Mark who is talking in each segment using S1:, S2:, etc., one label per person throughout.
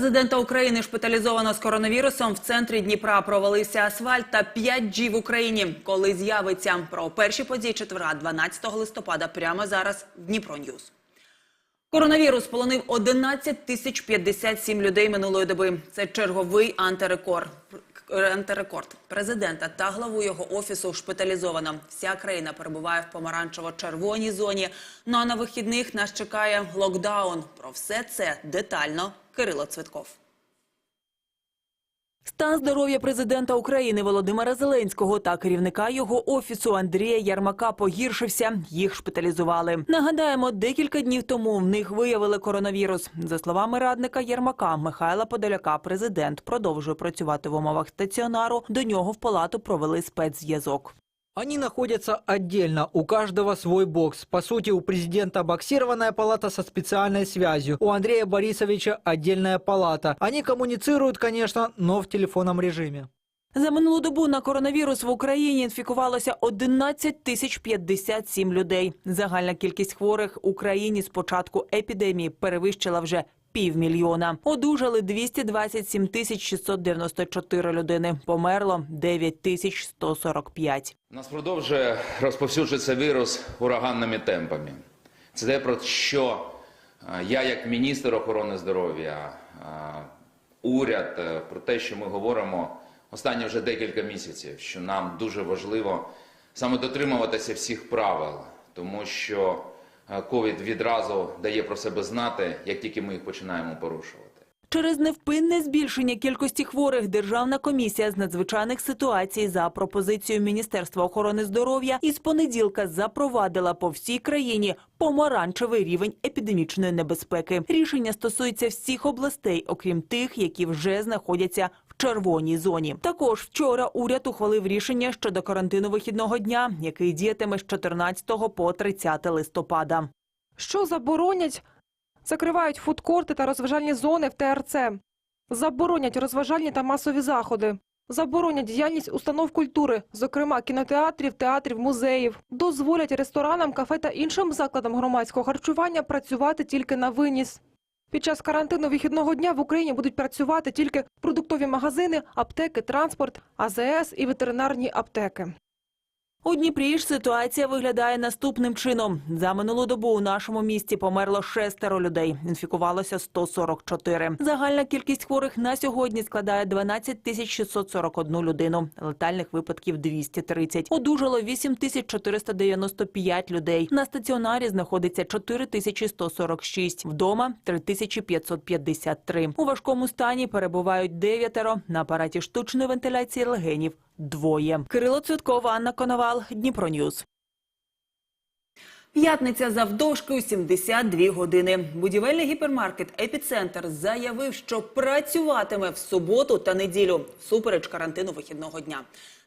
S1: президента України шпиталізовано з коронавірусом. В центрі Дніпра провалився асфальт та 5G в Україні. Коли з'явиться про перші події четверга, 12 листопада, прямо зараз в Дніпро Ньюз. Коронавірус полонив 11 тисяч 57 людей минулої доби. Це черговий антирекорд. Антирекорд президента та главу його офісу шпиталізовано. Вся країна перебуває в помаранчево-червоній зоні. Ну а на вихідних нас чекає локдаун. Про все це детально Кирило Цвитков. Стан здоров'я президента України Володимира Зеленського та керівника його офісу Андрія Ярмака погіршився. Їх шпиталізували. Нагадаємо, декілька днів тому в них виявили коронавірус. За словами радника Ярмака Михайла Подоляка, президент продовжує працювати в умовах стаціонару. До нього в палату провели спецзв'язок.
S2: Они находятся отдельно, у каждого свой бокс. По сути, у президента боксированная палата со специальной связью, у Андрея Борисовича отдельная палата. Они коммуницируют, конечно, но в телефонном режиме.
S1: За минулу добу на коронавірус в Україні інфікувалося 11 тисяч 57 людей. Загальна кількість хворих в Україні з початку епідемії перевищила вже півмільйона. Одужали 227 тисяч 694 людини. Померло 9 тисяч 145.
S3: У нас продовжує розповсюджуватися вірус ураганними темпами. Це те, про що е, я, як міністр охорони здоров'я, е, уряд, е, про те, що ми говоримо останні вже декілька місяців, що нам дуже важливо саме дотримуватися всіх правил, тому що ковід відразу дає про себе знати, як тільки ми їх починаємо порушувати.
S1: Через невпинне збільшення кількості хворих Державна комісія з надзвичайних ситуацій за пропозицією Міністерства охорони здоров'я із понеділка запровадила по всій країні помаранчевий рівень епідемічної небезпеки. Рішення стосується всіх областей, окрім тих, які вже знаходяться червоній зоні. Також вчора уряд ухвалив рішення щодо карантину вихідного дня, який діятиме з 14 по 30 листопада.
S4: Що заборонять? Закривають фудкорти та розважальні зони в ТРЦ. Заборонять розважальні та масові заходи. Заборонять діяльність установ культури, зокрема кінотеатрів, театрів, музеїв. Дозволять ресторанам, кафе та іншим закладам громадського харчування працювати тільки на виніс. Під час карантину вихідного дня в Україні будуть працювати тільки продуктові магазини, аптеки, транспорт, АЗС і ветеринарні аптеки.
S1: У Дніпрі ж ситуація виглядає наступним чином. За минулу добу у нашому місті померло шестеро людей. Інфікувалося 144. Загальна кількість хворих на сьогодні складає 12 тисяч 641 людину. Летальних випадків 230. Одужало 8 тисяч 495 людей. На стаціонарі знаходиться 4 тисячі 146. Вдома 3 тисячі 553. У важкому стані перебувають дев'ятеро. На апараті штучної вентиляції легенів двоє. Кирило Цвітков, Анна Коновал, Дніпроньюз. П'ятниця завдовжки 72 години. Будівельний гіпермаркет «Епіцентр» заявив, що працюватиме в суботу та неділю всупереч карантину вихідного дня.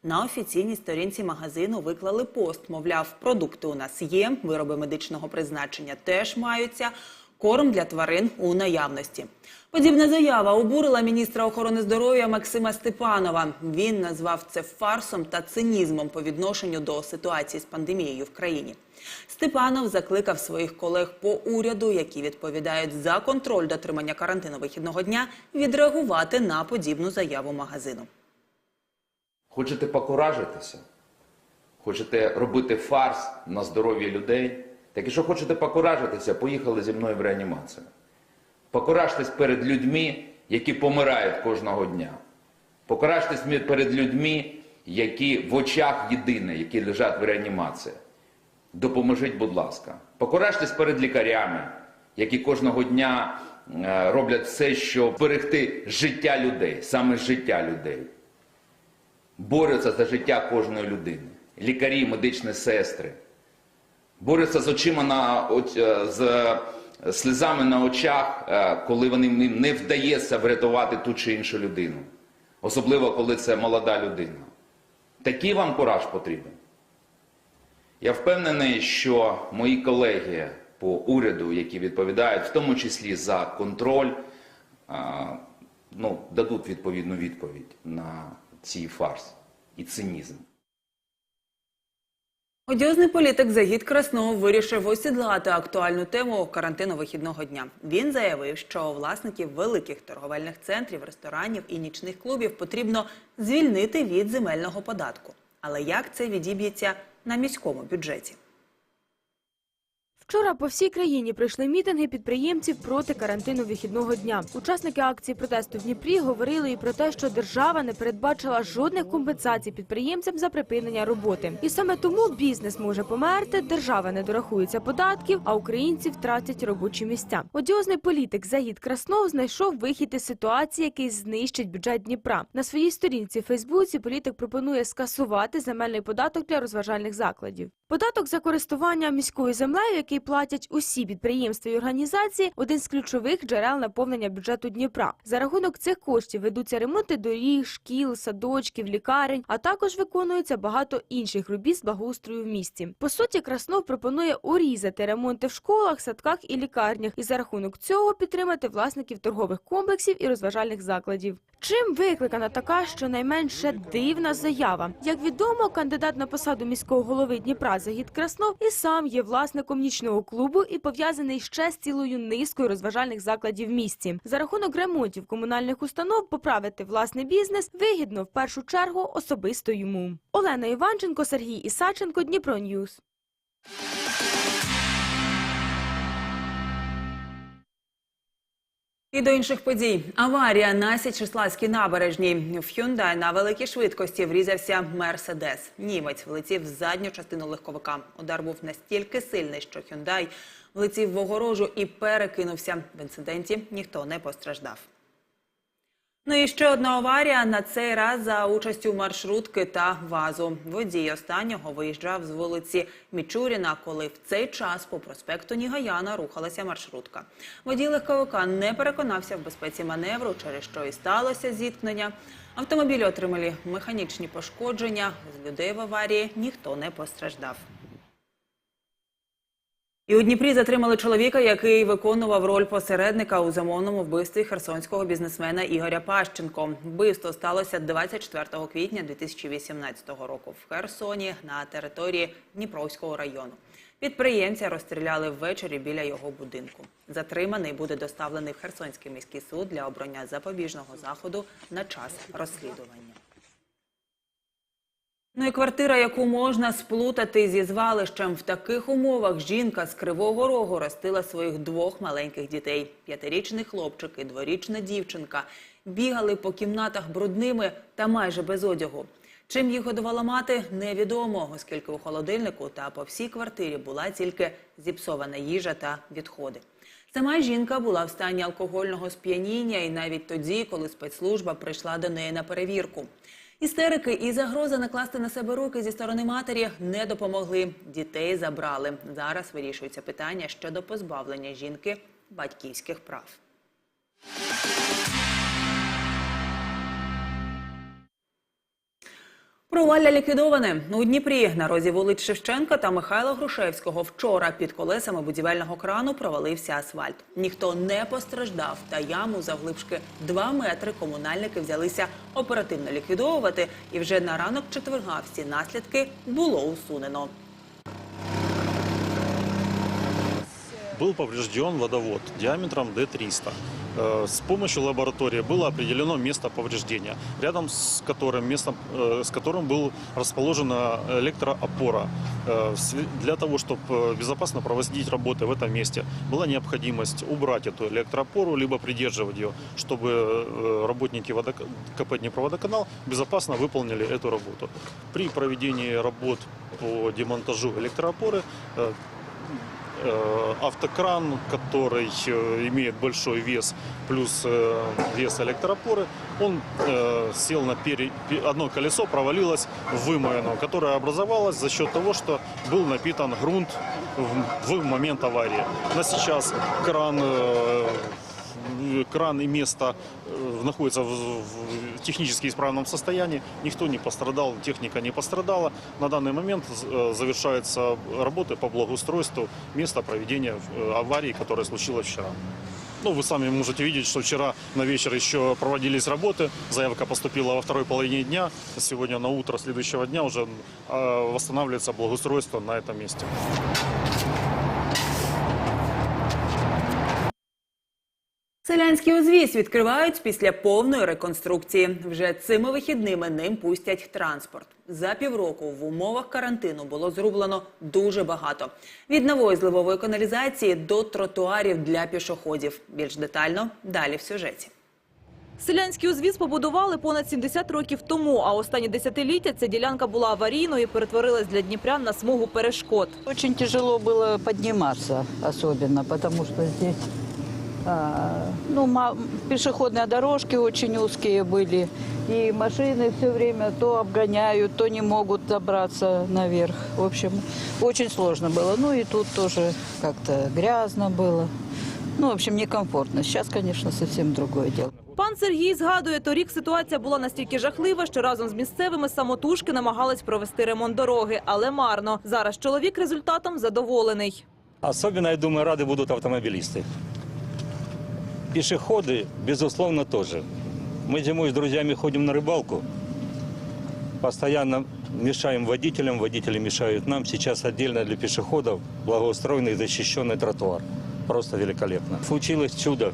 S1: На офіційній сторінці магазину виклали пост. Мовляв, продукти у нас є, вироби медичного призначення теж маються. Корм для тварин у наявності. Подібна заява обурила міністра охорони здоров'я Максима Степанова. Він назвав це фарсом та цинізмом по відношенню до ситуації з пандемією в країні. Степанов закликав своїх колег по уряду, які відповідають за контроль дотримання карантину вихідного дня, відреагувати на подібну заяву магазину.
S3: Хочете покуражитися? Хочете робити фарс на здоров'я людей? Так якщо хочете покуражитися, поїхали зі мною в реанімацію. Покуражтесь перед людьми, які помирають кожного дня. Покуражтесь перед людьми, які в очах єдине, які лежать в реанімації. Допоможіть, будь ласка. Покуражтесь перед лікарями, які кожного дня е, роблять все, щоб берегти життя людей, саме життя людей борються за життя кожної людини. Лікарі, медичні сестри, борються з очима на е, з сльозами на очах, е, коли вони не вдається врятувати ту чи іншу людину. Особливо, коли це молода людина. Такий вам кураж потрібен. Я впевнений, що мої колеги по уряду, які відповідають, в тому числі за контроль, ну, дадуть відповідну відповідь на цей фарс і цинізм.
S1: Одіозний політик Загід Краснов вирішив осідлати актуальну тему карантину вихідного дня. Він заявив, що власників великих торговельних центрів, ресторанів і нічних клубів потрібно звільнити від земельного податку. Але як це відіб'ється на міському бюджеті?
S5: Вчора по всій країні пройшли мітинги підприємців проти карантину вихідного дня. Учасники акції протесту в Дніпрі говорили і про те, що держава не передбачила жодних компенсацій підприємцям за припинення роботи. І саме тому бізнес може померти, держава не дорахується податків, а українці втратять робочі місця. Одіозний політик Загід Краснов знайшов вихід із ситуації, який знищить бюджет Дніпра. На своїй сторінці в Фейсбуці політик пропонує скасувати земельний податок для розважальних закладів. Податок за користування міською землею, який платять усі підприємства і організації, один з ключових джерел наповнення бюджету Дніпра. За рахунок цих коштів ведуться ремонти доріг, шкіл, садочків, лікарень, а також виконується багато інших робіт з благоустрою в місті. По суті, Краснов пропонує урізати ремонти в школах, садках і лікарнях, і за рахунок цього підтримати власників торгових комплексів і розважальних закладів. Чим викликана така щонайменше дивна заява? Як відомо, кандидат на посаду міського голови Дніпра Загід Краснов і сам є власником нічного клубу і пов'язаний ще з цілою низкою розважальних закладів в місті. За рахунок ремонтів комунальних установ поправити власний бізнес вигідно в першу чергу особисто йому. Олена Іванченко, Сергій Ісаченко, Дніпро Ньюс.
S1: І до інших подій. Аварія на Січеславській набережній. В Hyundai на великій швидкості врізався Мерседес. Німець влетів в задню частину легковика. Удар був настільки сильний, що Hyundai влетів в огорожу і перекинувся. В інциденті ніхто не постраждав. Ну і ще одна аварія на цей раз за участю маршрутки та вазу. Водій останнього виїжджав з вулиці Мічуріна, коли в цей час по проспекту Нігаяна рухалася маршрутка. Водій легковика не переконався в безпеці маневру, через що і сталося зіткнення. Автомобілі отримали механічні пошкодження. З людей в аварії ніхто не постраждав. І у Дніпрі затримали чоловіка, який виконував роль посередника у замовному вбивстві херсонського бізнесмена Ігоря Пащенко. Вбивство сталося 24 квітня 2018 року в Херсоні на території Дніпровського району. Підприємця розстріляли ввечері біля його будинку. Затриманий буде доставлений в Херсонський міський суд для обрання запобіжного заходу на час розслідування. Ну і квартира, яку можна сплутати зі звалищем. В таких умовах жінка з Кривого Рогу ростила своїх двох маленьких дітей. П'ятирічний хлопчик і дворічна дівчинка бігали по кімнатах брудними та майже без одягу. Чим їх годувала мати, невідомо, оскільки у холодильнику та по всій квартирі була тільки зіпсована їжа та відходи. Сама жінка була в стані алкогольного сп'яніння і навіть тоді, коли спецслужба прийшла до неї на перевірку. Істерики і загроза накласти на себе руки зі сторони матері не допомогли. Дітей забрали. Зараз вирішується питання щодо позбавлення жінки батьківських прав. Провалля ліквідоване у Дніпрі на розі вулиць Шевченка та Михайла Грушевського. Вчора під колесами будівельного крану провалився асфальт. Ніхто не постраждав. Та яму завглибшки 2 метри комунальники взялися оперативно ліквідовувати. І вже на ранок четверга всі наслідки було усунено.
S6: был поврежден водовод диаметром D300. Э, С помощью лаборатории было определено место повреждения, рядом с которым, местом, э, с которым был расположена электроопора. Э, Для того, чтобы безопасно проводить работы в этом месте, была необходимость убрать эту электроопору, либо придерживать ее, чтобы э, работники водок- КП Днепроводоканал безопасно выполнили эту работу. При проведении работ по демонтажу электроопоры э, э, автокран, который э, имеет большой вес, плюс э, вес электропоры, он э, сел на пере... пе- одно колесо, провалилось в вымоину, которое образовалось за счет того, что был напитан грунт в, в момент аварии. На сейчас кран э, кран и место э, находятся в, в технически исправном состоянии. Никто не пострадал, техника не пострадала. На данный момент э, завершаются работы по благоустройству места проведения э, аварии, которая случилась вчера. Ну, вы сами можете видеть, что вчера на вечер еще проводились работы. Заявка поступила во второй половине дня. Сегодня на утро следующего дня уже э, восстанавливается благоустройство на этом месте.
S1: Селянський узвіз відкривають після повної реконструкції. Вже цими вихідними ним пустять транспорт. За півроку в умовах карантину було зроблено дуже багато. Від нової зливової каналізації до тротуарів для пішоходів. Більш детально далі в сюжеті.
S7: Селянський узвіз побудували понад 70 років тому, а останні десятиліття ця ділянка була аварійною і перетворилась для дніпрян на смугу перешкод.
S8: Очень тяжело было подниматься, особенно, потому что здесь а, ну, ма- пешеходные дорожки очень узкие были, и машины все время то обгоняют, то не могут забраться наверх. В общем, очень сложно было. Ну и тут тоже как-то грязно было. Ну, в общем, некомфортно. Сейчас, конечно, совсем другое дело.
S7: Пан Сергій згадує, торік ситуація була настільки жахлива, що разом з місцевими самотужки намагались провести ремонт дороги, але марно. Зараз чоловік результатом задоволений.
S9: Особенно, я думаю, рады будут автомобилисты. Пешеходы, безусловно, тоже. Мы зимой с друзьями ходим на рыбалку. Постоянно мешаем водителям, водители мешают нам. Сейчас отдельно для пешеходов благоустроенный защищенный тротуар. Просто великолепно. Случилось чудо,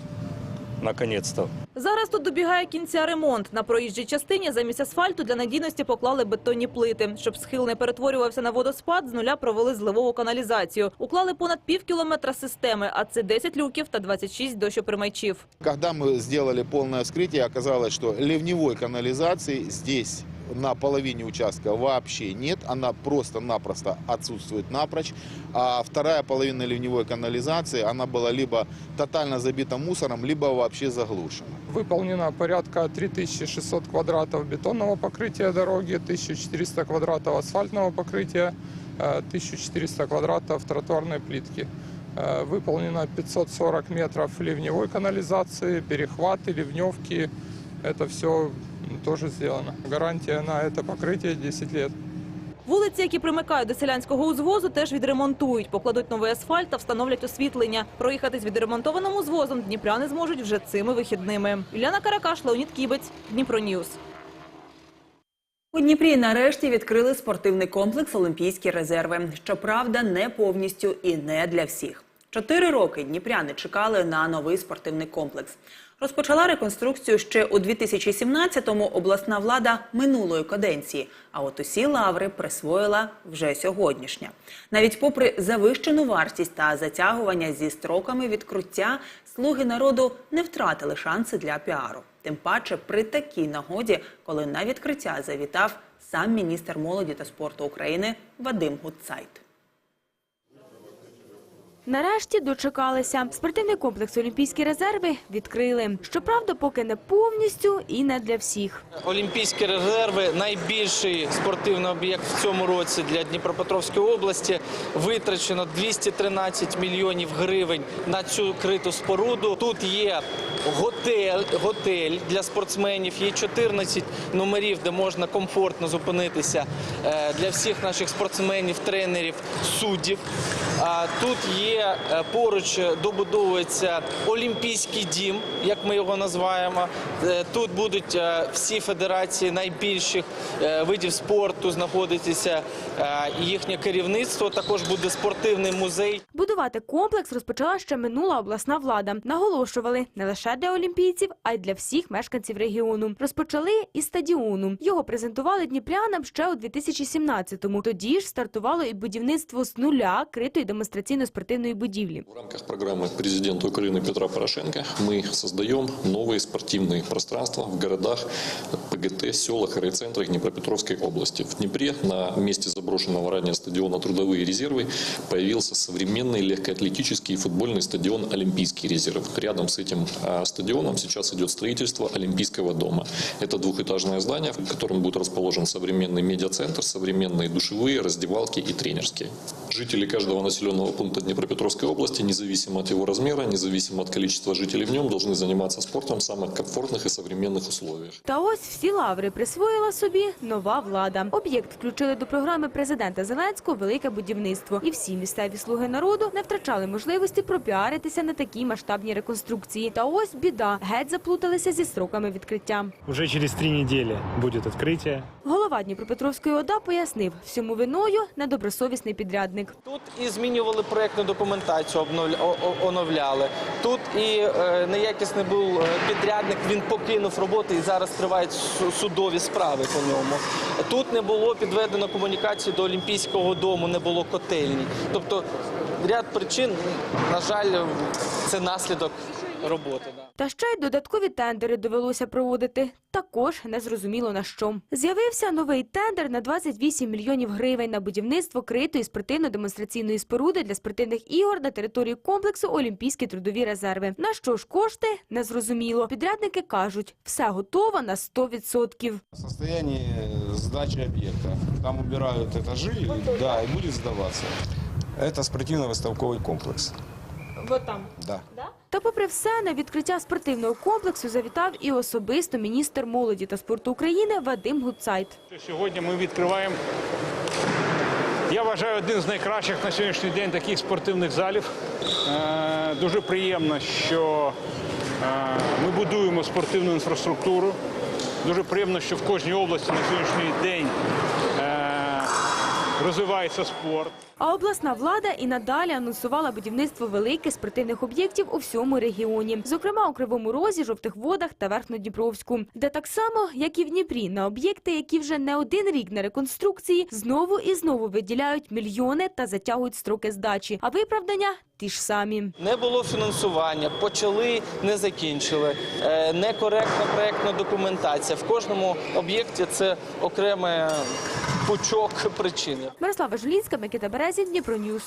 S9: наконец-то.
S7: Зараз тут добігає кінця ремонт. На проїжджій частині замість асфальту для надійності поклали бетонні плити. Щоб схил не перетворювався на водоспад, з нуля провели зливову каналізацію. Уклали понад пів кілометра системи, а це 10 люків та 26 дощопримайчів.
S10: Когда мы повне полное вскрытие, оказалось, что каналізації канализации здесь на половине участка вообще нет, она просто-напросто отсутствует напрочь. А вторая половина ливневой канализации, она была либо тотально забита мусором, либо вообще заглушена.
S11: Выполнено порядка 3600 квадратов бетонного покрытия дороги, 1400 квадратов асфальтного покрытия, э, 1400 квадратов тротуарной плитки. Э, Выполнено 540 метров ливневой канализации, перехваты, ливневки. Это все тоже сделано. Гарантия на это покрытие 10 лет.
S7: Вулиці, які примикають до селянського узвозу, теж відремонтують, покладуть новий асфальт та встановлять освітлення. Проїхати з відремонтованим узвозом дніпряни зможуть вже цими вихідними. Іляна Каракаш, Леонід Кібець, Дніпро Ньюс.
S1: У Дніпрі нарешті відкрили спортивний комплекс Олімпійські резерви. Щоправда, не повністю і не для всіх. Чотири роки дніпряни чекали на новий спортивний комплекс. Розпочала реконструкцію ще у 2017-му обласна влада минулої каденції. А от усі лаври присвоїла вже сьогоднішня. Навіть попри завищену вартість та затягування зі строками відкриття, слуги народу не втратили шанси для піару. Тим паче при такій нагоді, коли на відкриття завітав сам міністр молоді та спорту України Вадим Гудцайт.
S5: Нарешті дочекалися. Спортивний комплекс Олімпійські резерви відкрили. Щоправда, поки не повністю і не для всіх.
S12: Олімпійські резерви найбільший спортивний об'єкт в цьому році для Дніпропетровської області. Витрачено 213 мільйонів гривень на цю криту споруду. Тут є готель, готель для спортсменів, є 14 номерів, де можна комфортно зупинитися е, для всіх наших спортсменів, тренерів, суддів. Тут є е, поруч добудовується Олімпійський дім, як ми його називаємо. Е, Тут будуть всі федерації найбільших видів спорту знаходитися. Їхнє керівництво також буде спортивний музей.
S5: Будувати комплекс розпочала ще минула обласна влада. Наголошували не лише для олімпійців, а й для всіх мешканців регіону. Розпочали із стадіону. Його презентували дніпрянам ще у 2017-му. Тоді ж стартувало і будівництво з нуля критої демонстраційно-спортивної будівлі.
S13: В рамках программы президента Украины Петра Порошенко мы создаем новые спортивные пространства в городах, ПГТ, селах и райцентрах Днепропетровской области. В Днепре на месте заброшенного ранее стадиона «Трудовые резервы» появился современный легкоатлетический и футбольный стадион «Олимпийский резерв». Рядом с этим а, стадионом сейчас идет строительство Олимпийского дома. Это двухэтажное здание, в котором будет расположен современный медиацентр, современные душевые, раздевалки и тренерские. жители каждого населенного пункта Днепропетровской области, независимо от его размера, независимо от количества жителей в нем, должны заниматься спортом в самых комфортных и современных условиях.
S5: Та ось всі лаври присвоїла собі нова влада. Об'єкт включили до програми президента Зеленського «Велике будівництво». І всі місцеві слуги народу не втрачали можливості пропіаритися на такій масштабній реконструкції. Та ось біда. Геть заплуталися зі строками відкриття.
S14: Уже через три недели будет открытие.
S5: Голова Дніпропетровської ОДА пояснив, всьому виною недобросовісний підрядник.
S12: Тут і змінювали проєктну документацію, оновляли. Тут і е, неякісний був е, підрядник, він покинув роботу і зараз тривають судові справи по ньому. Тут не було підведено комунікації до Олімпійського дому, не було котельні. Тобто ряд причин, на жаль, це наслідок роботи. Да.
S5: Та ще й додаткові тендери довелося проводити. Також незрозуміло на що. З'явився новий тендер на 28 мільйонів гривень на будівництво критої спортивно-демонстраційної споруди для спортивних ігор на території комплексу Олімпійські трудові резерви. На що ж кошти незрозуміло. Підрядники кажуть, все готово на 100%.
S15: состоянии сдачи объекта. Там убирают этажи, да, и будет сдаваться. Это спортивно-выставковый комплекс.
S5: Вот там.
S15: Да.
S5: Та попри все, на відкриття спортивного комплексу завітав і особисто міністр молоді та спорту України Вадим Гуцайт.
S14: Сьогодні ми відкриваємо, я вважаю, один з найкращих на сьогоднішній день таких спортивних залів. Е, Дуже приємно, що е, ми будуємо спортивну інфраструктуру. Дуже приємно, що в кожній області на сьогоднішній день розвивається спорт.
S5: А обласна влада і надалі анонсувала будівництво великих спортивних об'єктів у всьому регіоні, зокрема у Кривому Розі, Жовтих Водах та Верхньодніпровську, де так само, як і в Дніпрі, на об'єкти, які вже не один рік на реконструкції, знову і знову виділяють мільйони та затягують строки здачі. А виправдання ті ж самі.
S12: Не було фінансування, почали, не закінчили. Е, Некоректна проєктна документація. В кожному об'єкті це окремий пучок причини.
S5: Мирослава Жилінська, Микита Березін, Дніпроньюз.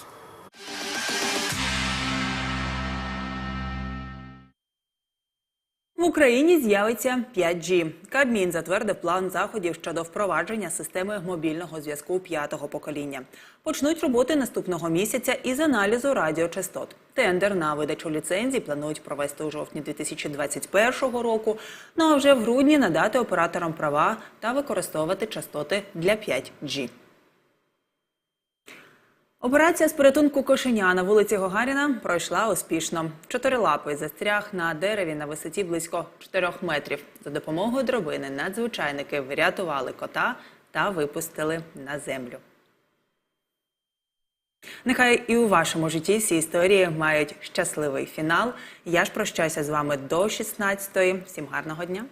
S1: В Україні з'явиться 5G. Кабмін затвердив план заходів щодо впровадження системи мобільного зв'язку п'ятого покоління. Почнуть роботи наступного місяця із аналізу радіочастот. Тендер на видачу ліцензій планують провести у жовтні 2021 року. Ну а вже в грудні надати операторам права та використовувати частоти для 5G. Операція з порятунку кошеня на вулиці Гагаріна пройшла успішно. Чотирилапий застряг на дереві на висоті близько 4 метрів. За допомогою дробини надзвичайники врятували кота та випустили на землю. Нехай і у вашому житті всі історії мають щасливий фінал. Я ж прощаюся з вами до 16-ї. Всім гарного дня!